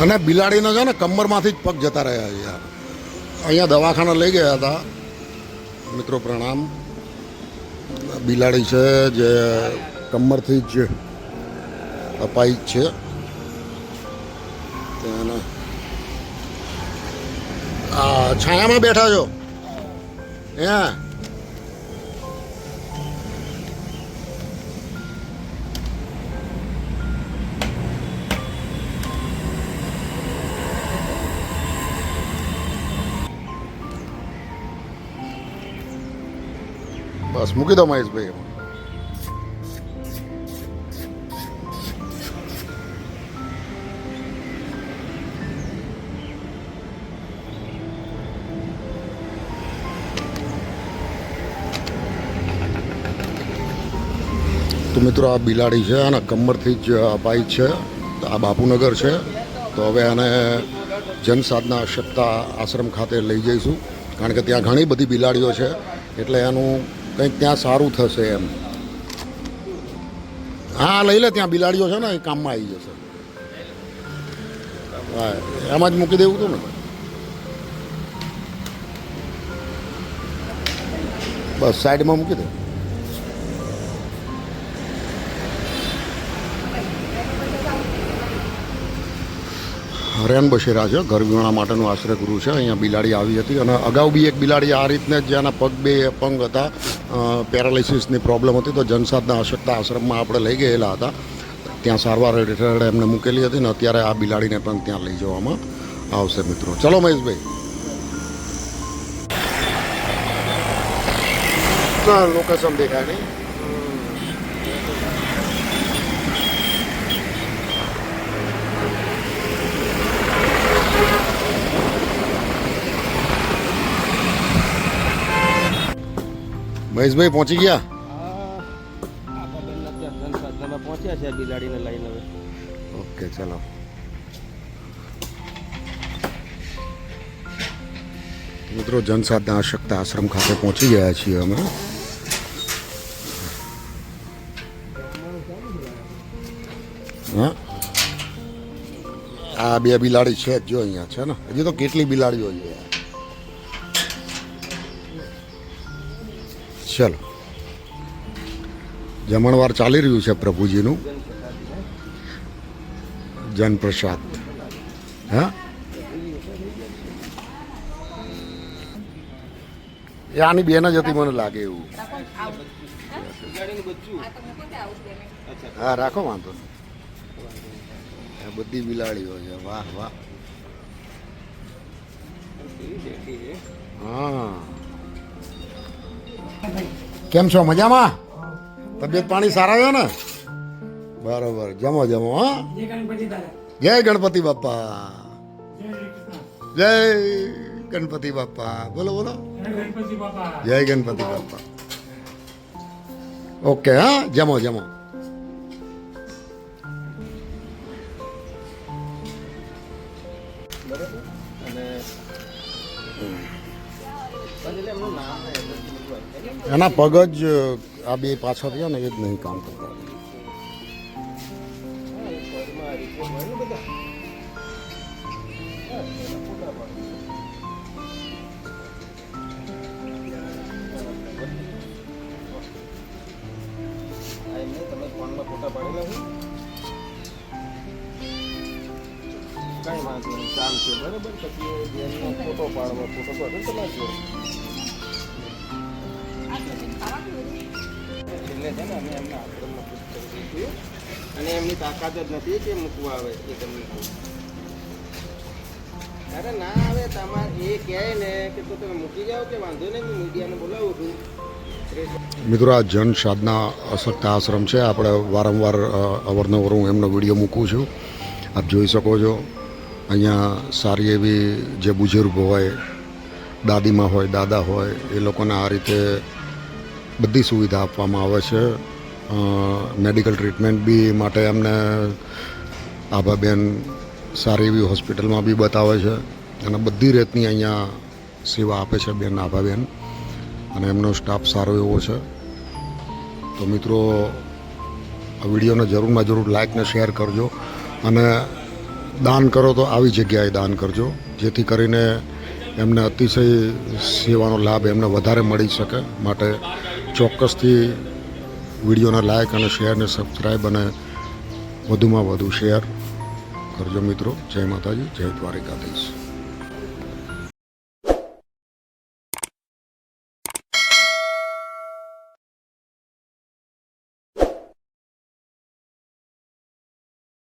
અને બિલાડીનો છે ને કમરમાંથી જ પગ જતા રહ્યા છે અહીંયા દવાખાના લઈ ગયા હતા. મિત્રો પ્રણામ. બિલાડી છે જે કમરથી જ અપાઈ છે. છાયામાં બેઠા છો. અહીંયા બસ, મૂકી દો મહેશભાઈ તો મિત્રો, આ બિલાડી છે અને કમરથી જ અપાઈ છે. આ બાપુનગર છે. તો હવે આને જનસાધના સત્તા આશ્રમ ખાતે લઈ જઈશું. કારણ કે ત્યાં ઘણી બધી બિલાડીઓ છે. એટલે એનું કંઈક ત્યાં સારું થશે એમ. હા, લઈ લે, ત્યાં બિલાડીઓ છે ને, એ કામમાં આવી જશે. હા, એમાં જ મૂકી દેવું હતું ને. બસ, સાઈડમાં મૂકી દે. હરેન બશેરા છે ઘર વિહોણા માટેનું આશ્રય ગુરુ છે. અહીંયા બિલાડી આવી હતી અને અગાઉ બી એક બિલાડી આ રીતને જેના પગ બે અપંગ હતા પેરાલિસિસની પ્રોબ્લેમ હતી તો જનસાધના અશક્તા આશ્રમમાં આપણે લઈ ગયેલા હતા. ત્યાં સારવાર હેઠળ એમને મૂકેલી હતી ને અત્યારે આ બિલાડીને પણ ત્યાં લઈ જવામાં આવશે મિત્રો. ચલો મહેશભાઈ. લોકેશન દેખાય નહીં. મહેશભાઈ પહોંચી ગયા પહોંચ્યા છે બિલાડીને લઈને હવે ઓકે ચલો મિત્રો જનસાધના અશક્તા આશ્રમ ખાતે પહોંચી ગયા છીએ અમે હા આ બે બિલાડી છે જ જો અહીંયા છે ને હજી તો કેટલી બિલાડીઓ છે ચલો. જમણવાર ચાલી રહ્યું છે પ્રભુજીનું. જનપ્રસાદ. હા? એ આની બેન જ હતી મને લાગે એવું. હા, રાખો વાંધો બધી બિલાડીઓ છે. વાહ વાહ. હા. કેમ છો? મજામાં? તબિયત પાણી સારા છે ને? બરોબર જમો જમો હા. જય ગણપતિ બાપા. જય ગણપતિ બાપા. બોલો બોલો. જય ગણપતિ બાપા. ઓકે હા જમો જમો. અને એમનું નામ એના પગ જ આ બે પાછળ થયા ને એ જ નહીં કામ કરતા. કઈ વાંધો નહીં, ચાલશે, બરાબર? પછી ફોટો પાડવા ફોટો પાડો તમારે જોડે છે ને, અમે એમના આશ્રમમાં પૂછ કરી દઈશું અને એમની તાકાત જ નથી કે મૂકવા આવે એ તમને અરે ના આવે, તમારે એ કહે ને કે તો તમે મૂકી જાઓ કે વાંધો નહીં, હું મીડિયાને બોલાવું છું. મિત્રો, આ જન સાધના અશક્તા આશ્રમ છે. આપણે વારંવાર અવારનવાર હું એમનો વીડિયો મૂકું છું. આપ જોઈ શકો છો. અહીંયા સારી એવી જે બુઝુર્ગ હોય, દાદીમાં હોય, દાદા હોય, એ લોકોને આ રીતે બધી સુવિધા આપવામાં આવે છે. મેડિકલ ટ્રીટમેન્ટ બી માટે એમને આભાબેન સારી એવી હોસ્પિટલમાં બી બતાવે છે અને બધી રીતની અહીંયા સેવા આપે છે બેન આભાબેન અને એમનો સ્ટાફ સારો એવો છે. તો મિત્રો, આ વિડીયોને જરૂરમાં જરૂર લાઇકને શેર કરજો અને દાન કરો તો આવી જગ્યાએ દાન કરજો, જેથી કરીને એમને અતિશય સેવાનો લાભ એમને વધારે મળી શકે માટે ચોક્કસથી વિડીયોને લાયક અને શેરને સબસ્ક્રાઈબ અને વધુમાં વધુ શેર કરજો મિત્રો. જય માતાજી, જય દ્વારિકાધીશ.